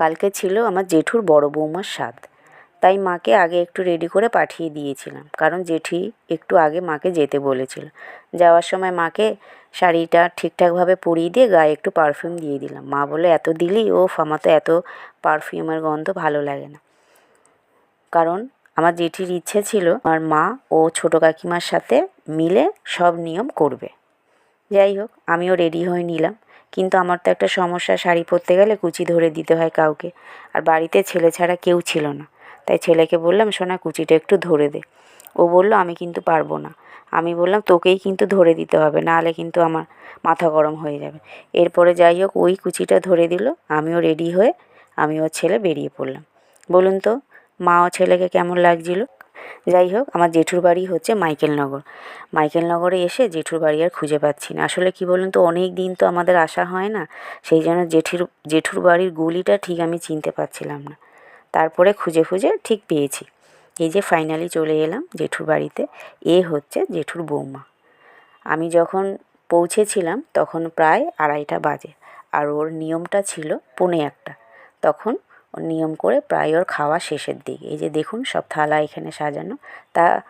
কালকে ছিল আমার জেঠুর বড় বৌমার স্বাদ তাই মাকে আগে একটু রেডি করে পাঠিয়ে দিয়েছিলাম। কারণ জেঠি একটু আগে মাকে যেতে বলেছিল। যাওয়ার সময় মাকে শাড়িটা ঠিকঠাকভাবে পরিয়ে দিয়ে গায়ে একটু পারফিউম দিয়ে দিলাম। মা বলে এত দিলি? ও আমার তো এত পারফিউমের গন্ধ ভালো লাগে না। কারণ আমার জেঠির ইচ্ছে ছিল, আমার মা ও ছোটো কাকিমার সাথে মিলে সব নিয়ম করবে। যাই হোক, আমিও রেডি হয়ে নিলাম। কিন্তু আমার তো একটা সমস্যা, শাড়ি পরতে গেলে কুচি ধরে দিতে হয় কাউকে। আর বাড়িতে ছেলে ছাড়া কেউ ছিল না। তাই ছেলেকে বললাম, সোনা, কুচিটা একটু ধরে দে। ও বলল, আমি কিন্তু পারব না। আমি বললাম, তোকেই কিন্তু ধরে দিতে হবে, নাহলে কিন্তু আমার মাথা গরম হয়ে যাবে। এরপরে যাই হোক, ওই কুচিটা ধরে দিল, আমিও রেডি হয়ে, আমি ওর ছেলে বেরিয়ে পড়লাম। বলুন তো, মা ও ছেলেকে কেমন লাগছিল? যাই হোক, আমার জেঠুর বাড়ি হচ্ছে মাইকেলনগর। মাইকেলনগরে এসে জেঠুর বাড়ি আর খুঁজে পাচ্ছি না। আসলে কি বলুন তো, অনেক দিন তো আমাদের আসা হয় না, সেই জন্য জেঠির, জেঠুর বাড়ির গলিটা ঠিক আমি চিনতে পারছিলাম না। তারপরে খুঁজে খুঁজে ঠিক পেয়েছি। এই যে ফাইনালি চলে এলাম জেঠুর বাড়িতে, এ হচ্ছে জেঠুর বৌমা। আমি যখন পৌঁছেছিলাম তখন প্রায় আড়াইটা বাজে, আর ওর নিয়মটা ছিল পৌনে একটা। তখন নিয়ম করে প্রায় ওর খাওয়া শেষের দিকে। এই যে দেখুন, সব থালা এখানে সাজানো। তা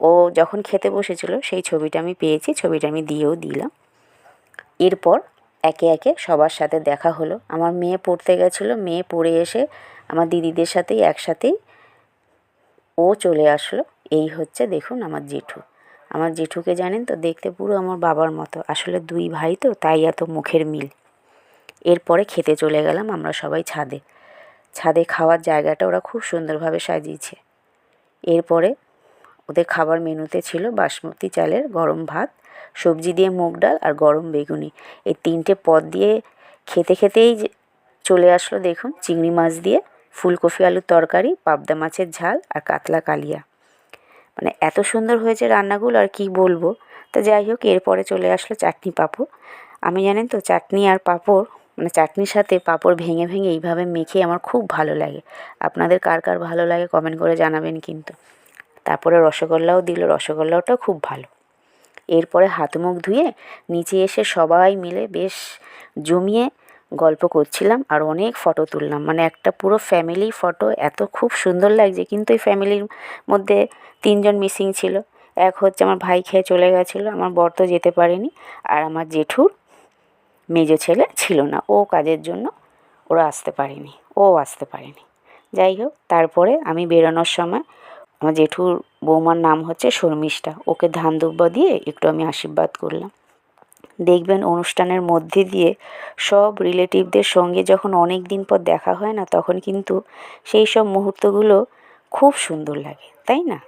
ও যখন খেতে বসেছিল, সেই ছবিটা আমি পেয়েছি, ছবিটা আমি দিয়েও দিলাম। এরপর একে একে সবার সাথে দেখা হলো। আমার মেয়ে পড়তে গেছিল, মেয়ে পড়ে এসে আমার দিদিদের সাথেই একসাথেই ও চলে আসলো। এই হচ্ছে দেখুন আমার জেঠু। আমার জেঠুকে জানেন তো, দেখতে পুরো আমার বাবার মতো। আসলে দুই ভাই তো, তাই এত মুখের মিল। এরপরে খেতে চলে গেলাম আমরা সবাই ছাদে। ছাদে খাওয়ার জায়গাটা ওরা খুব সুন্দরভাবে সাজিয়েছে। এরপরে ওদের খাবার মেনুতে ছিল বাসমতি চালের গরম ভাত, সবজি দিয়ে মুগ ডাল আর গরম বেগুনি। এই তিনটে পদ দিয়ে খেতে খেতেই চলে আসলো দেখুন, চিংড়ি মাছ দিয়ে ফুলকপি আলুর তরকারি, পাবদা মাছের ঝাল আর কাতলা কালিয়া। মানে এত সুন্দর হয়েছে রান্নাগুলো আর কি বলব। তো যাই হোক, এরপরে চলে আসলো চাটনি পাঁপড়। আমি জানেন তো, চাটনি আর পাঁপড় মানে চাটনির সাথে পাঁপড় ভেঙে ভেঙে এইভাবে মেখে আমার খুব ভালো লাগে। আপনাদের কার কার ভালো লাগে কমেন্ট করে জানাবেন কিন্তু। তারপরে রসগোল্লাও দিল, রসগোল্লাওটাও খুব ভালো। এরপরে হাত মুখ ধুয়ে নিচে এসে সবাই মিলে বেশ জমিয়ে গল্প করছিলাম আর অনেক ফটো তুললাম। মানে একটা পুরো ফ্যামিলি ফটো এত খুব সুন্দর লাগছে কিন্তু এই ফ্যামিলির মধ্যে তিনজন মিসিং ছিল। এক হচ্ছে আমার ভাই খেয়ে চলে গেছিল, আমার বর তো যেতে পারেনি। আর আমার জেঠুর মেজো ছেলে ছিল না। ও কাজের জন্য ওরা আসতে পারেনি। ও আসতে পারেনি। যাই হোক, তারপরে আমি বেরোনোর সময় আমার জেঠুর বৌমার নাম হচ্ছে শর্মিষ্ঠা। ওকে ধান দুব্বা দিয়ে একটু আমি আশীর্বাদ করলাম। দেখবেন অনুষ্ঠানের মধ্যে দিয়ে সব রিলেটিভদের সঙ্গে যখন অনেক দিন পর দেখা হয় না, তখন কিন্তু সেই সব মুহূর্তগুলো খুব সুন্দর লাগে, তাই না?